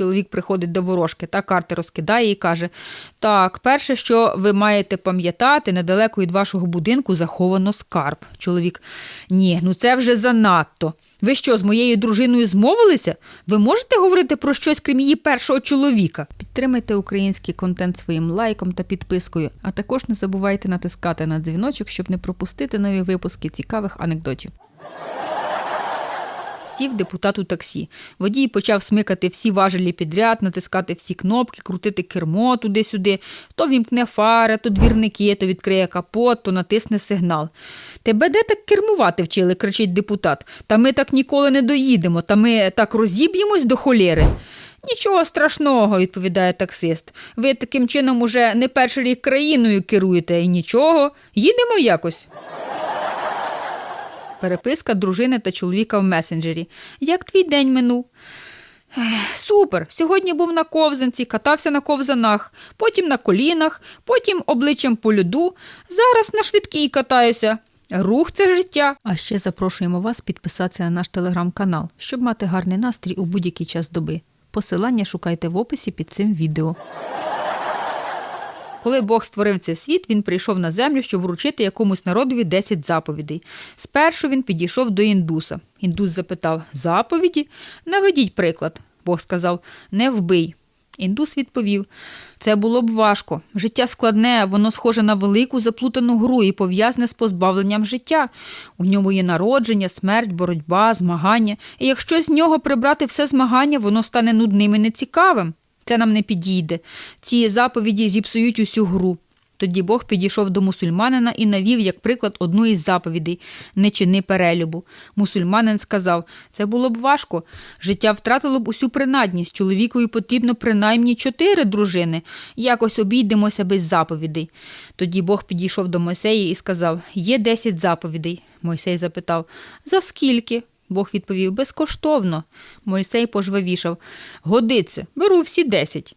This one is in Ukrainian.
Чоловік приходить до ворожки та карти розкидає і каже: Так, перше, що ви маєте пам'ятати, недалеко від вашого будинку заховано скарб. Чоловік. Ні, ну це вже занадто. Ви що, з моєю дружиною змовилися? Ви можете говорити про щось, крім її першого чоловіка? Підтримайте український контент своїм лайком та підпискою, а також не забувайте натискати на дзвіночок, щоб не пропустити нові випуски цікавих анекдотів. Сів депутат у таксі. Водій почав смикати всі важелі підряд, натискати всі кнопки, крутити кермо туди-сюди. То вімкне фари, то двірники, то відкриє капот, то натисне сигнал. Тебе де так кермувати вчили, кричить депутат. Та ми так ніколи не доїдемо, та ми так розіб'ємось до холєри. Нічого страшного, відповідає таксист. Ви таким чином уже не перший рік країною керуєте і нічого. Їдемо якось. Переписка дружини та чоловіка в месенджері. Як твій день минув? Супер. Сьогодні був на ковзанці, катався на ковзанах, потім на колінах, потім обличчям по льоду. Зараз на швидкій катаюся. Рух це життя. А ще запрошуємо вас підписатися на наш телеграм-канал, щоб мати гарний настрій у будь-який час доби. Посилання шукайте в описі під цим відео. Коли Бог створив цей світ, він прийшов на землю, щоб вручити якомусь народові 10 заповідей. Спершу він підійшов до індуса. Індус запитав: Заповіді? Наведіть приклад. Бог сказав: Не вбий. Індус відповів: Це було б важко. Життя складне, воно схоже на велику заплутану гру і пов'язане з позбавленням життя. У ньому є народження, смерть, боротьба, змагання. І якщо з нього прибрати все змагання, воно стане нудним і нецікавим. Це нам не підійде. Ці заповіді зіпсують усю гру. Тоді Бог підійшов до мусульманина і навів як приклад одну із заповідей не чини перелюбу. Мусульманин сказав: це було б важко. Життя втратило б усю принадність. Чоловікові потрібно принаймні чотири дружини. Якось обійдемося без заповідей. Тоді Бог підійшов до Мойсея і сказав: Є десять заповідей. Мойсей запитав: За скільки? Бог відповів безкоштовно. Мойсей пожвавішав. Годиться, беру всі десять.